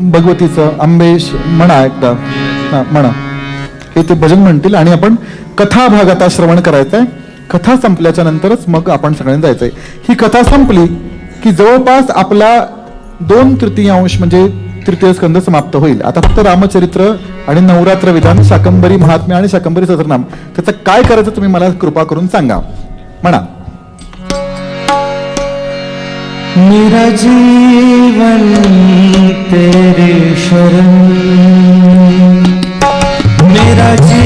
भगवतीचं आंबेश म्हणा एकदा. हां म्हणा. हे ते भजन म्हणतील आणि आपण कथा भाग आता श्रवण करायचं आहे कथा संपल्याच्या नंतरच मग आपण सगळ्यांनी आहे ही कथा संपली की जवळपास आपला दोन तृतीयांश म्हणजे तृतीय स्कंद समाप्त होईल. आता फक्त रामचरित्र आणि नवरात्र विधान शाकंबरी महात्म्य आणि शाकंबरी सदरनाम. त्याचं काय करायचं तुम्ही मला कृपा करून सांगा. म्हणा. मेरा जीवन तेरे शरण। मेरा जीवन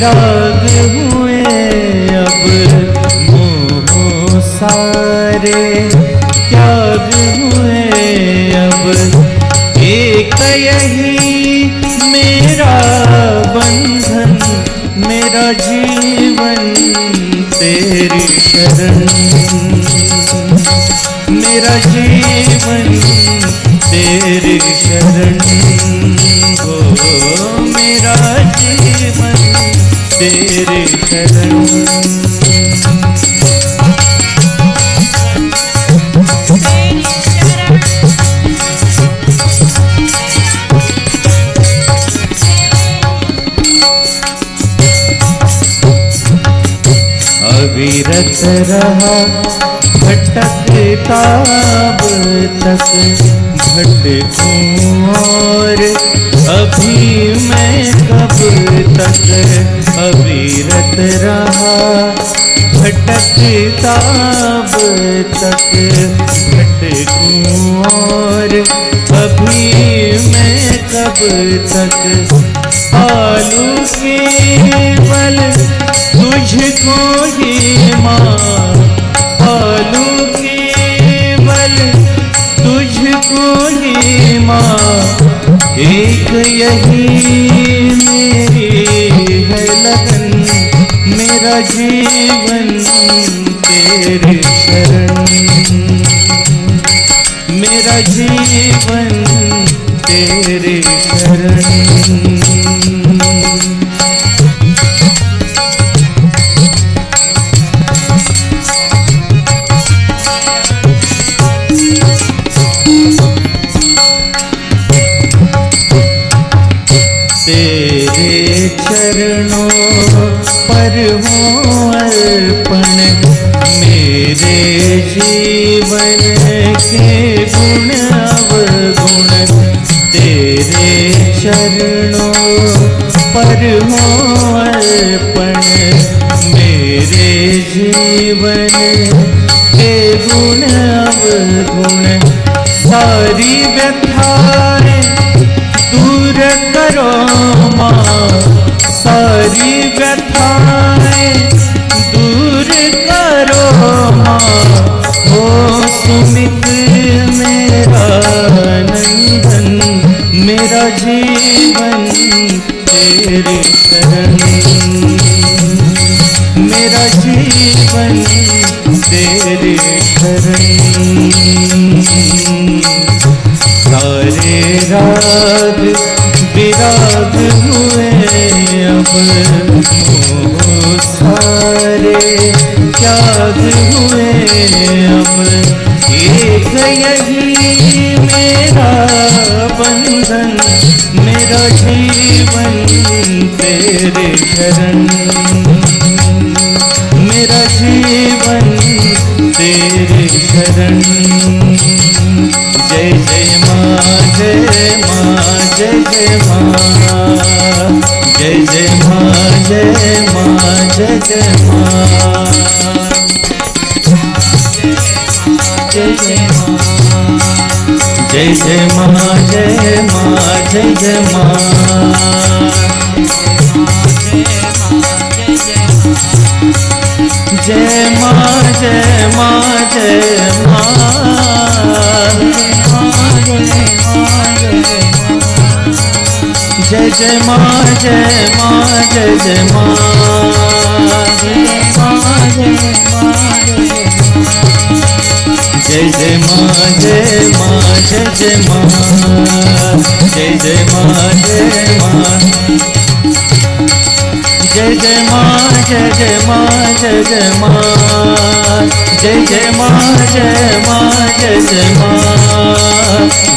विराग हुए अब सारे। त्याग हुए अब एक यही मेरा बंधन, मेरा जीवन तेरी शरण। मेरा जीवन तेरी शरण। हो मेरा जीवन तेरे शरण अविरत रहा भटकता अब तक भटकूं और अभी मैं कब तक अविरत रहा? भटकता अब तक भटकूं और अभी मैं कब तक? आलू केवल तुझको ही माँ तेरे शरण मेरा जीवन तेरे शरण। तेरे चरणों पर हो मेरे जीवन के गुण अवगुण तेरे चरणों पर हो अर्पण मेरे जीवन के गुण अवगुण सारी व्यथाएं दूर करो माँ सारी व्यथा जीवन तेरे शरण मेरा जीवन तेरे शरण सारे रात विराग हुए अब। मोह सारे त्याग हुए अब। एक यही मेरा बंधन मेरा जीवन तेरे शरण। मेरा जीवन तेरे शरण। जय माँ जय जय माँ जय जय मा जय माँ जय जय माँ जय जय जय जय जय मा जय जय जय माँ जय जय जय जय जय जय जय मा जय मा जय जय मा. जय जय मा जय मा जय जय मा. जय जय मा जय मा. जय जय मा जय जय मा जय जय मा जय जय मा जय मा जय जय मा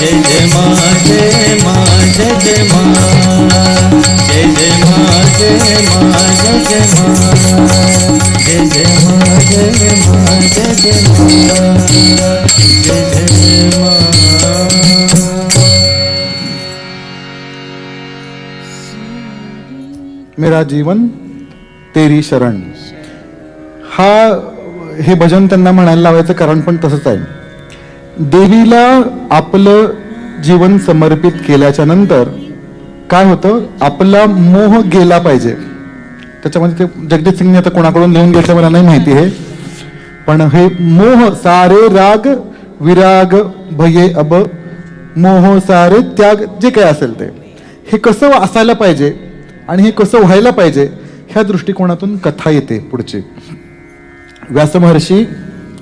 जय जय मा जय मा जय जय मा जय जय मा जय मा जय जय मा जय जय मा जय मा जय जय मा जय जय मा मेरा जीवन तेरी शरण. हा हे भजन त्यांना म्हणायला लावायचं कारण पण तसंच आहे. देवीला आपलं जीवन समर्पित केल्याच्यानंतर काय होतं? आपला मोह गेला पाहिजे. त्याच्यामध्ये ते जगदीत सिंगने आता कोणाकडून लिहून घ्यायचं मला नाही माहिती हे. पण हे मोह सारे राग विराग भये अब मोह सारे त्याग जे काय असेल ते. हे कसं असायला पाहिजे? आणि हे कसं व्हायला पाहिजे ह्या दृष्टिकोनातून कथा येते पुढची. व्यास महर्षी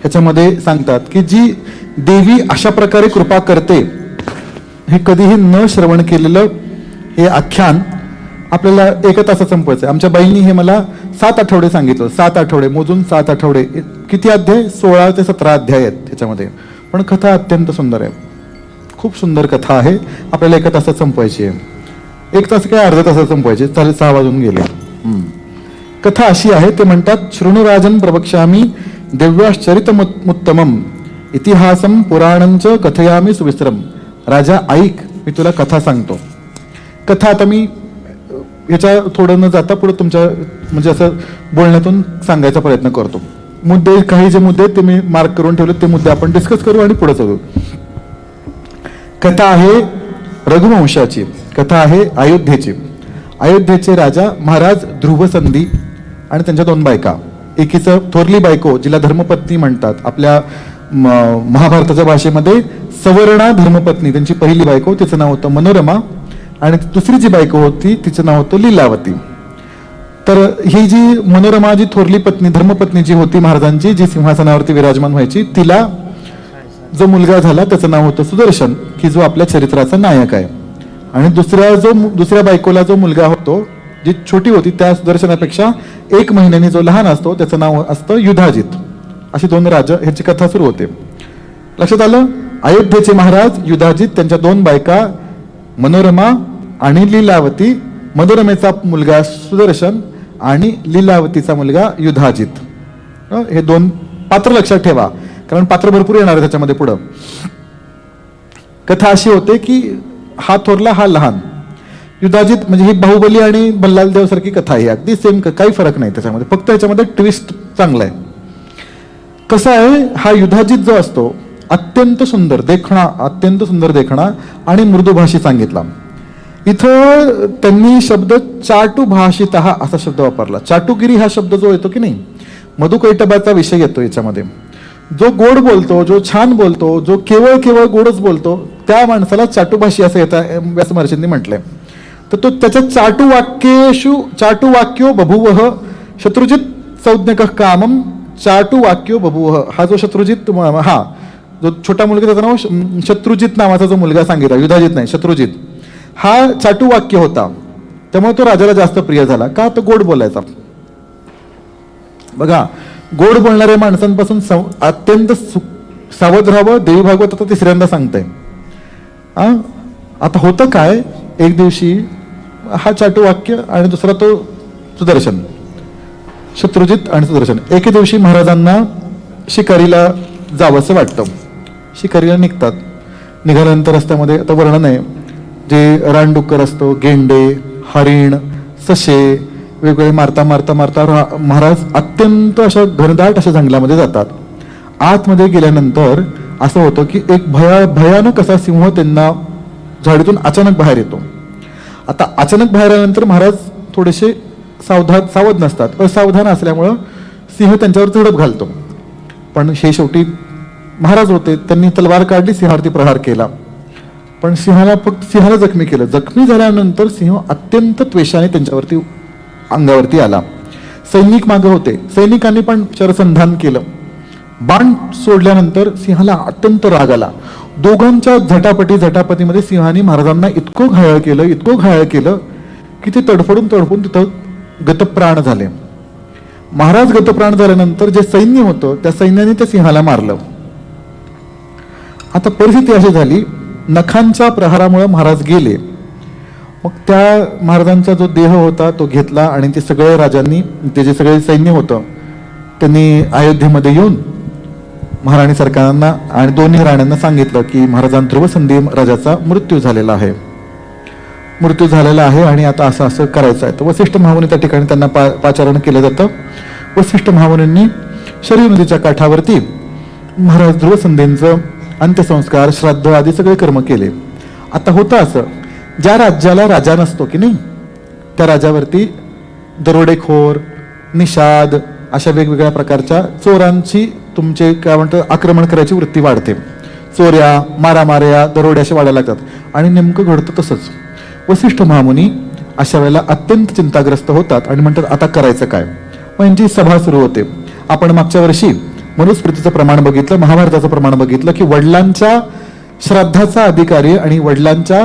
ह्याच्यामध्ये सांगतात की जी देवी अशा प्रकारे कृपा करते हे कधीही न श्रवण केलेलं हे आख्यान आपल्याला एका तासात संपवायचं आहे आमच्या बाईंनी हे मला सात आठवडे सांगितलं. सात आठवडे मोजून सात आठवडे. किती अध्याय? सोळा ते सतरा अध्याय आहेत त्याच्यामध्ये पण कथा अत्यंत सुंदर आहे. खूप सुंदर कथा आहे. आपल्याला एका तासात संपवायची आहे. एक तास काय अर्ध्या तासात संपवायची. चालेल सहा वाजून गेले. कथा अशी आहे ते म्हणतात शृणुराजन प्रवक्ष्यामी दिव्याश्चरित मुत्तमम. इतिहासम पुराणंच कथयामी सुविस्रम राजा ऐक मी तुला कथा सांगतो. कथा आता मी ह्याच्या थोडं न जाता पुढे तुमच्या म्हणजे असं बोलण्यातून सांगायचा प्रयत्न करतो. मुद्दे काही जे मुद्दे ते मी मार्क करून ठेवले ते मुद्दे आपण डिस्कस करू आणि पुढे चालू. कथा आहे रघुवंशाची. कथा आहे अयोध्येची. अयोध्येचे राजा महाराज ध्रुवसंधी आणि त्यांच्या दोन बायका. एकीचं थोरली बायको जिला धर्मपत्नी म्हणतात. आपल्या म- महाभारताच्या भाषेमध्ये सवर्णा धर्मपत्नी त्यांची पहिली बायको तिचं नाव होतं मनोरमा. आणि दुसरी जी बायको होती तिचं नाव होतं लीलावती. तर ही जी मनोरमा जी थोरली पत्नी धर्मपत्नी जी होती महाराजांची जी सिंहासनावरती विराजमान व्हायची तिला जो मुलगा झाला त्याचं नाव होतं सुदर्शन. की जो आपल्या चरित्राचा नायक आहे. आणि दुसऱ्या जो दुसऱ्या बायकोला जो मुलगा होतो जी छोटी होती त्या सुदर्शनापेक्षा एक महिन्याने जो लहान असतो त्याचं नाव असतं युधाजित. अशी दोन राज ह्याची कथा सुरू होते. लक्षात आलं? अयोध्येचे महाराज युधाजित त्यांच्या दोन बायका मनोरमा आणि लीलावती. मनोरमेचा मुलगा सुदर्शन आणि लीलावतीचा मुलगा युधाजित. हे दोन पात्र लक्षात ठेवा कारण पात्र भरपूर येणार आहे त्याच्यामध्ये पुढं. कथा अशी होते की हा थोरला हा लहान. युधाजित म्हणजे ही बाहुबली आणि बल्लाल देव सारखी कथा आहे. अगदी सेम काही फरक नाही त्याच्यामध्ये. फक्त याच्यामध्ये ट्विस्ट चांगला आहे. कसं आहे हा युधाजित जो असतो अत्यंत सुंदर देखणा अत्यंत सुंदर देखणा आणि मृदुभाषी सांगितला. इथं त्यांनी शब्द चाटू भाषित असा शब्द वापरला. चाटुगिरी हा शब्द जो येतो की नाही मधुकैटबाचा विषय येतो याच्यामध्ये. जो गोड बोलतो जो छान बोलतो जो केवळ केवळ गोडच बोलतो त्या माणसाला चाटूभाषी असं येतं व्यास महर्षींनी म्हटलंय. तर तो त्याच्या चाटू वाक्येशु चाटू वाक्यो बभुवह शत्रुजित संज्ञक कामम चाटू वाक्यो बभुवह हा जो शत्रुजित हा जो छोटा मुलगा त्याचं नाव शत्रुजित नावाचा जो मुलगा सांगितला युधाजित नाही शत्रुजित. हा चाटू वाक्य होता. त्यामुळे तो राजाला जास्त प्रिय झाला. का? तो गोड बोलायचा. बघा गोड बोलणाऱ्या माणसांपासून अत्यंत सावध राहावं. देवी भागवत आता तिसऱ्यांदा सांगताय. आता होतं काय? एक दिवशी हा चाटू वाक्य आणि दुसरा तो सुदर्शन. शत्रुजित आणि सुदर्शन. एके दिवशी महाराजांना शिकारीला जावंसं वाटतं. शिकारीला निघतात. निघाल्यानंतर रस्त्यामध्ये आता वर्णन आहे जे रानडुक्कर असतो गेंडे हरिण ससे वेगवेगळे मारता मारता मारता महाराज अत्यंत अशा घनदाट अशा जंगलामध्ये जातात. आतमध्ये गेल्यानंतर असं होतं की एक भया भयानक असा सिंह त्यांना झाडीतून अचानक बाहेर येतो. आता अचानक बाहेर आल्यानंतर महाराज थोडेसे सावधान सावध नसतात. असावधान असल्यामुळं सिंह त्यांच्यावर झडप घालतो. पण हे शेवटी महाराज होते त्यांनी तलवार काढली सिंहावरती प्रहार केला. पण सिंहाला फक्त सिंहाला जखमी केलं. जखमी झाल्यानंतर सिंह अत्यंत त्वेषाने त्यांच्यावरती अंगावरती आला. सैनिक मागे होते. सैनिकांनी पण शरसंधान केलं. बाण सोडल्यानंतर सिंहाला अत्यंत राग आला. दोघांच्या झटापटी झटापटीमध्ये सिंहाने महाराजांना इतकं घायाळ केलं इतकं घायाळ केलं की ते तडफडून तडफडून तिथं गतप्राण झाले. महाराज गतप्राण झाल्यानंतर जे सैन्य होतं त्या सैन्याने त्या सिंहाला मारलं. आता परिस्थिती अशी झाली नखांच्या प्रहारामुळे महाराज गेले. मग त्या महाराजांचा जो देह होता तो घेतला आणि ते सगळे राजांनी ते जे सगळे सैन्य होतं त्यांनी अयोध्येमध्ये येऊन महाराणी सरकारांना आणि दोन्ही राण्यांना सांगितलं की महाराजां ध्रुवसंधी राजाचा मृत्यू झालेला आहे. मृत्यू झालेला आहे आणि आता असं असं करायचं आहे. तर वसिष्ठ महामुनी त्या ठिकाणी त्यांना पा पाचारण केलं जातं. वसिष्ठ महामुनींनी शरीर नदीच्या काठावरती महाराज ध्रुवसंधींचं अंत्यसंस्कार श्राद्ध आदी सगळे कर्म केले. आता होतं असं. ज्या राज्याला राजा नसतो की नाही त्या राजावरती दरोडेखोर निषाद अशा वेगवेगळ्या प्रकारच्या चोरांची तुमचे काय म्हणतात आक्रमण करायची वृत्ती वाढते. चोऱ्या मारामाऱ्या दरोड्या असे वाढायला लागतात. आणि नेमकं घडतं तसंच. वसिष्ठ महामुनी अशा वेळेला अत्यंत चिंताग्रस्त होतात आणि म्हणतात आता करायचं काय? मग यांची सभा सुरू होते. आपण मागच्या वर्षी मनुस्मृतीचं प्रमाण बघितलं महाभारताचं प्रमाण बघितलं की वडिलांच्या श्राद्धाचा अधिकारी आणि वडिलांच्या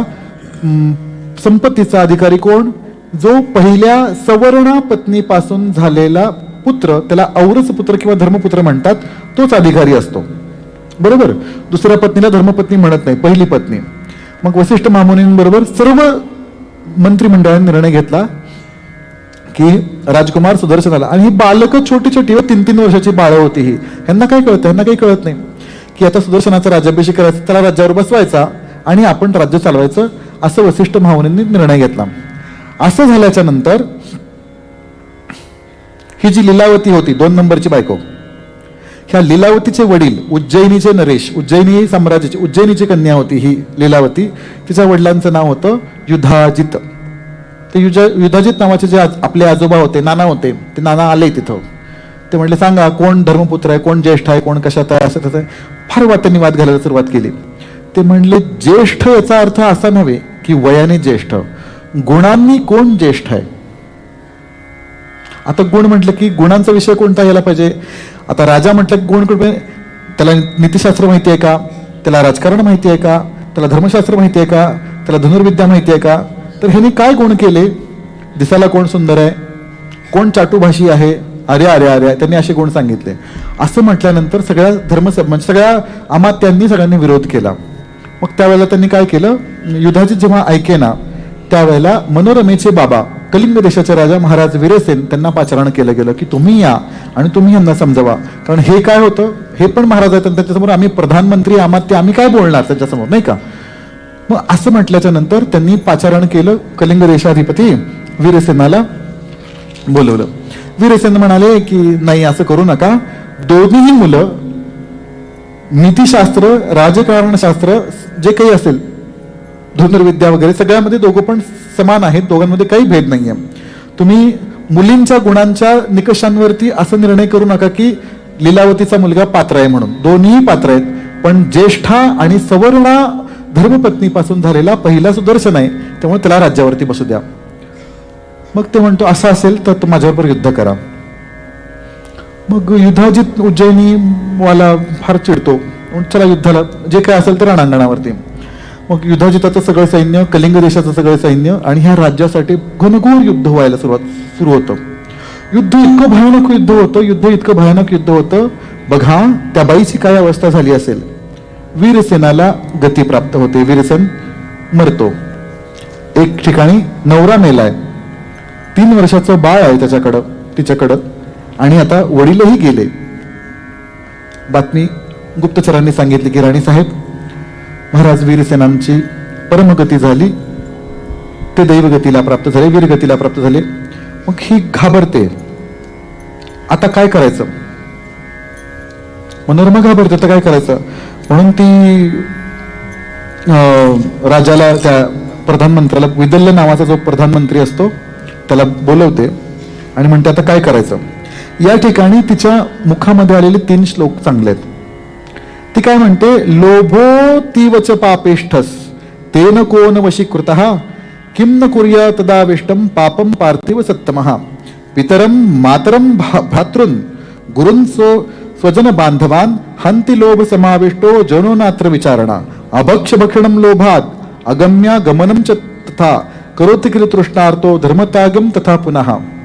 संपत्तीचा अधिकारी कोण? जो पहिल्या सवर्णा पत्नीपासून झालेला पुत्र त्याला औरस पुत्र किंवा धर्मपुत्र म्हणतात तोच अधिकारी असतो. बरोबर? दुसऱ्या पत्नीला धर्मपत्नी म्हणत नाही पहिली पत्नी. मग वसिष्ठ महामुनींबरोबर सर्व मंत्रिमंडळाने निर्णय घेतला की राजकुमार सुदर्शनाला आणि ही बालकं छोटी छोटी व तीन तीन वर्षाची बाळं होती ही. ह्यांना काय कळतं? ह्यांना काही कळत नाही. की आता सुदर्शनाचा राज्याभिषेक करायचा त्याला राज्यावर बसवायचा आणि आपण राज्य चालवायचं. असं वसिष्ठ भावनेंनी निर्णय घेतला. असं झाल्याच्यानंतर ही जी लीलावती होती दोन नंबरची बायको ह्या लीलावतीचे वडील उज्जैनीचे नरेश उज्जैनी साम्राज्याची उज्जैनीची कन्या होती ही लीलावती. तिच्या वडिलांचं नाव होतं युधाजित. ते युज युधाजित नावाचे जे आज- आपले आजोबा होते नाना होते ते नाना आले तिथं. ते म्हटले सांगा कोण धर्मपुत्र आहे कोण ज्येष्ठ आहे कोण कशात आहे असं तसं. आहे. फार वाद त्यांनी वाद घालायला सुरुवात केली. ते म्हणले ज्येष्ठ याचा अर्थ असा नव्हे की वयाने ज्येष्ठ. गुणांनी कोण ज्येष्ठ आहे? आता गुण म्हटलं की गुणांचा विषय कोणता यायला पाहिजे? आता राजा म्हटलं की गुण कुठे? त्याला नीतिशास्त्र माहिती आहे का? त्याला राजकारण माहिती आहे का? त्याला धर्मशास्त्र माहिती आहे का? त्याला धनुर्विद्या माहिती आहे का? तर ह्यांनी काय गुण केले? दिसायला कोण सुंदर आहे? कोण चाटूभाषी आहे? अरे अरे अरे त्यांनी असे गुण सांगितले. असं म्हटल्यानंतर सगळ्या धर्मसभ म्हणजे सगळ्या अमात्यांनी सगळ्यांनी विरोध केला. मग त्यावेळेला त्यांनी काय केलं? युद्धाची जेव्हा ऐकेना त्यावेळेला मनोरमेचे बाबा कलिंग देशाचे राजा महाराज वीरसेन त्यांना पाचारण केलं गेलं की तुम्ही या आणि तुम्ही यांना समजवा. कारण हे काय होतं? हे पण महाराज आहेत त्यांच्यासमोर त्याच्यासमोर आम्ही प्रधानमंत्री अमात्य आम्ही काय बोलणार त्याच्यासमोर नाही का? मग असं म्हटल्याच्या नंतर त्यांनी पाचारण केलं कलिंग देशाधिपती वीरसेनाला बोलवलं. वीरसेन म्हणाले की नाही असं करू नका. दोन्हीही मुलं नीतिशास्त्र राजकारणशास्त्र जे काही असेल धनुर्विद्या वगैरे सगळ्यामध्ये दोघं पण समान आहेत. दोघांमध्ये काही भेद नाही आहे तुम्ही मुलींच्या गुणांच्या निकषांवरती असं निर्णय करू नका की लीलावतीचा मुलगा पात्र आहे म्हणून. दोन्ही पात्र आहेत. पण ज्येष्ठा आणि सवर्णा धर्मपत्नीपासून झालेला पहिला सुदर्शन आहे त्यामुळे त्याला राज्यावरती बसू द्या. मग ते म्हणतो असं असेल तर तो माझ्याबरोबर युद्ध करा. मग युद्धाजित उज्जैनी वाला फार चिडतो. चला युद्धाला जे काय असेल तर रणांगणावरती. मग युद्धाजिताचं सगळं सैन्य कलिंग देशाचं सगळं सैन्य आणि ह्या राज्यासाठी घनघोर युद्ध व्हायला सुरुवात सुरू होतं. युद्ध इतकं भयानक युद्ध होतं युद्ध इतकं भयानक युद्ध होतं. बघा त्या बाईची काय अवस्था झाली असेल? वीरसेनाला गती प्राप्त होते. वीरसेन मरतो. एक ठिकाणी नवरा मेलाय. तीन वर्षाचं बाळ आहे त्याच्याकडं तिच्याकडं. आणि आता वडीलही गेले. बातमी गुप्तचरांनी सांगितली की राणी साहेब महाराज वीरसेनांची परमगती झाली. ते दैवगतीला प्राप्त झाले वीरगतीला प्राप्त झाले. मग ही घाबरते. आता काय करायचं? मनोरमा घाबरते तर काय करायचं? म्हणून ती अं, राजाला त्या प्रधानमंत्र्याला विदल्य नावाचा जो प्रधानमंत्री असतो त्याला बोलवते आणि म्हणते आता काय करायचं? या ठिकाणी तिच्या मुखामध्ये आलेले तीन श्लोक चांगले आहेत. ती काय म्हणते? लोभो तीवच पापेष्ठस तेन कोन वशीकृत किं न कुर्या तदाविष्टम पापम पार्थिव सत्तमहा पितरम मातरम भा- भ्रातॄन् स्व स्वजन बांधवान हंती लोभ समाविष्टो जनो नात्र विचारणा। अभक्ष भक्षणम लोभात अगम्या गमनम च तथा करोति किल तृष्णार्थो धर्मतागम तथा पुनः।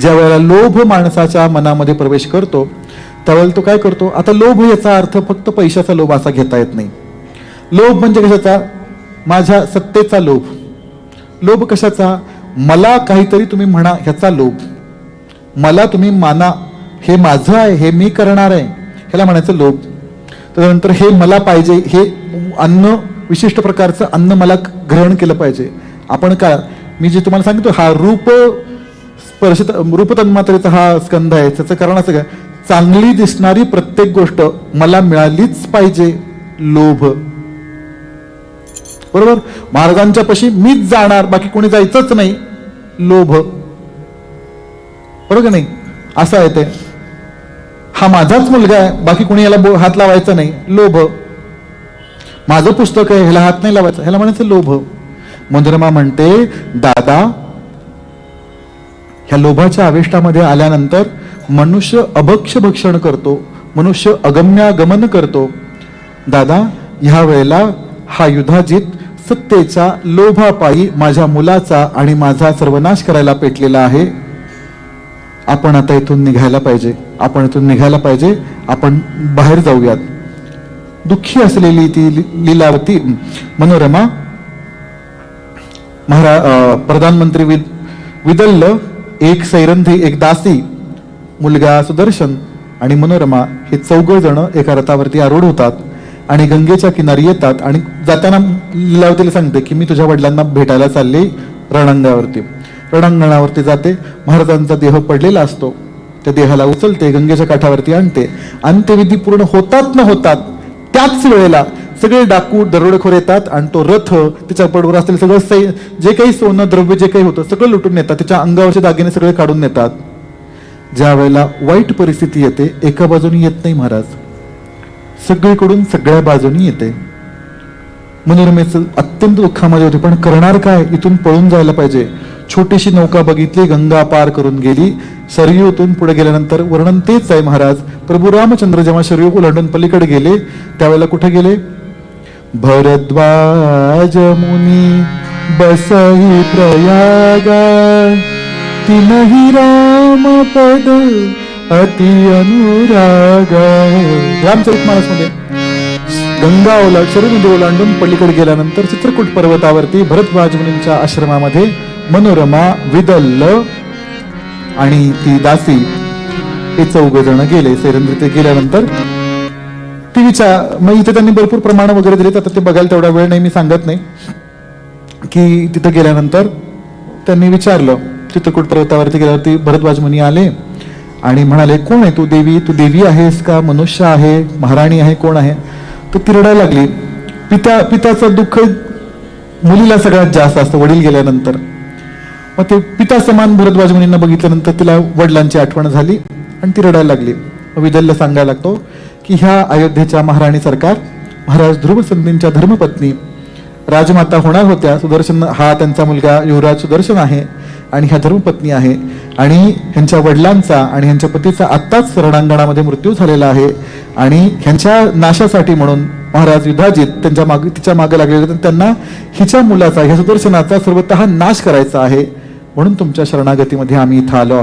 ज्या वेळेला लोभ माणसाच्या मनामध्ये प्रवेश करतो त्यावेळेला तो काय करतो? आता लोभ याचा अर्थ फक्त पैशाचा लोभ असा घेता येत नाही. लोभ म्हणजे कशाचा? माझ्या सत्तेचा लोभ. लोभ कशाचा? मला काहीतरी तुम्ही म्हणा ह्याचा लोभ. मला तुम्ही माना हे माझं आहे हे मी करणार आहे ह्याला म्हणायचं लोभ. त्यानंतर हे मला पाहिजे हे अन्न विशिष्ट प्रकारचं अन्न मला ग्रहण केलं पाहिजे. आपण का मी जे तुम्हाला सांगितलं हा रूप स्पर्श रूपतन्मात्रेचा हा स्कंध आहे. त्याचं कारण असं काय? चांगली दिसणारी प्रत्येक गोष्ट मला मिळालीच पाहिजे लोभ. बरोबर? महाराजांच्या पशी मीच जाणार बाकी कोणी जायचंच नाही लोभ. बरोबर नाही? असं आहे ते. हा माझाच मुलगा आहे बाकी कोणी याला हात लावायचा नाही लोभ. माझं पुस्तक आहे ह्याला हात नाही लावायचं ह्याला म्हणायचं लोभ. मंजुरमा म्हणते दादा ह्या लोभाच्या आविष्टामध्ये आल्यानंतर मनुष्य अभक्ष भक्षण करतो मनुष्य अगम्यागमन करतो. दादा ह्या वेळेला हा युधाजित सत्तेच्या लोभापायी माझ्या मुलाचा आणि माझा सर्वनाश करायला पेटलेला आहे. आपण आता इथून निघायला पाहिजे. आपण इथून निघायला पाहिजे. आपण बाहेर जाऊयात. दुःखी असलेली ती लीलावती मनोरमा महारा प्रधानमंत्री विद विदल्ल एक सैरंधी एक दासी मुलगा सुदर्शन आणि मनोरमा हे चौघ जण एका रथावरती आरूढ होतात आणि गंगेच्या किनारी येतात आणि जाताना लीलावतीला सांगते की मी तुझ्या वडिलांना भेटायला चालले रणांगणावरती. रणांगणावरती जाते महाराजांचा देह पडलेला असतो. त्या देहाला उचलते गंगेच्या काठावरती आणते. अंत्यविधी पूर्ण होतात न होतात त्याच वेळेला सगळे डाकू दरोडेखोर येतात आणि तो रथ त्याच्या पडवर असलेलं सगळं सै जे काही सोनं द्रव्य जे काही होतं सगळं लुटून नेतात. त्याच्या अंगावरचे दागिने सगळे काढून नेतात. ज्या वेळेला वाईट परिस्थिती येते एका बाजूनी येत नाही महाराज. सगळीकडून सगळ्या बाजूनी येते. मनोरमेचं अत्यंत दुःखामध्ये होते पण करणार काय? इथून पळून जायला पाहिजे. छोटीशी नौका बघितली गंगा पार करून गेली. सरयूतून पुढे गेल्यानंतर वर्णन तेच आहे महाराज. प्रभू रामचंद्र जेव्हा शरयू ओलांडून पलीकडे गेले त्यावेळेला कुठे गेले? भरद्वाज मुनी बसही प्रयागा तिनही राम पद अति अनुराग. रामचरित गंगा ओलांड शरीरमध्ये ओलांडून पलीकडे गेल्यानंतर चित्रकूट पर्वतावरती भरद्वाज मुनींच्या आश्रमामध्ये मनोरमा विदल्ल आणि ती दासी हे चौघ जण गेले सैरंद्र ते गेल्यानंतर ती विचार मग इथे त्यांनी भरपूर प्रमाण वगैरे दिले आता ते बघायला तेवढा वेळ नाही मी सांगत नाही. की तिथं गेल्यानंतर त्यांनी विचारलं चित्रकूट पर्वतावरती गेल्यावरती भरद्वाजमुनी आले आणि म्हणाले कोण आहे तू देवी? तू देवी आहेस का? मनुष्य आहे? महाराणी आहे? कोण आहे? तर ती रडायला लागली. पिता पिताचं दुःख मुलीला सगळ्यात जास्त असतं वडील गेल्यानंतर. मग ते पिता समान भरद्वाजमुनींना बघितल्यानंतर तिला वडिलांची आठवण झाली आणि ती रडायला लागली. मग विदल्य सांगायला लागतो की ह्या अयोध्येच्या महाराणी सरकार महाराज ध्रुव संधींच्या धर्मपत्नी राजमाता होणार होत्या सुदर्शन हा त्यांचा मुलगा युवराज सुदर्शन आहे आणि ह्या धर्मपत्नी आहे. आणि ह्यांच्या वडिलांचा आणि ह्यांच्या पतीचा आत्ताच रणांगणामध्ये मृत्यू झालेला आहे. आणि ह्यांच्या नाशासाठी म्हणून महाराज युधाजित त्यांच्या माग तिच्यामागे लागलेले तर त्यांना हिच्या मुलाचा ह्या सुदर्शनाचा सर्वतः नाश करायचा आहे. म्हणून तुमच्या शरणागतीमध्ये आम्ही इथं आलो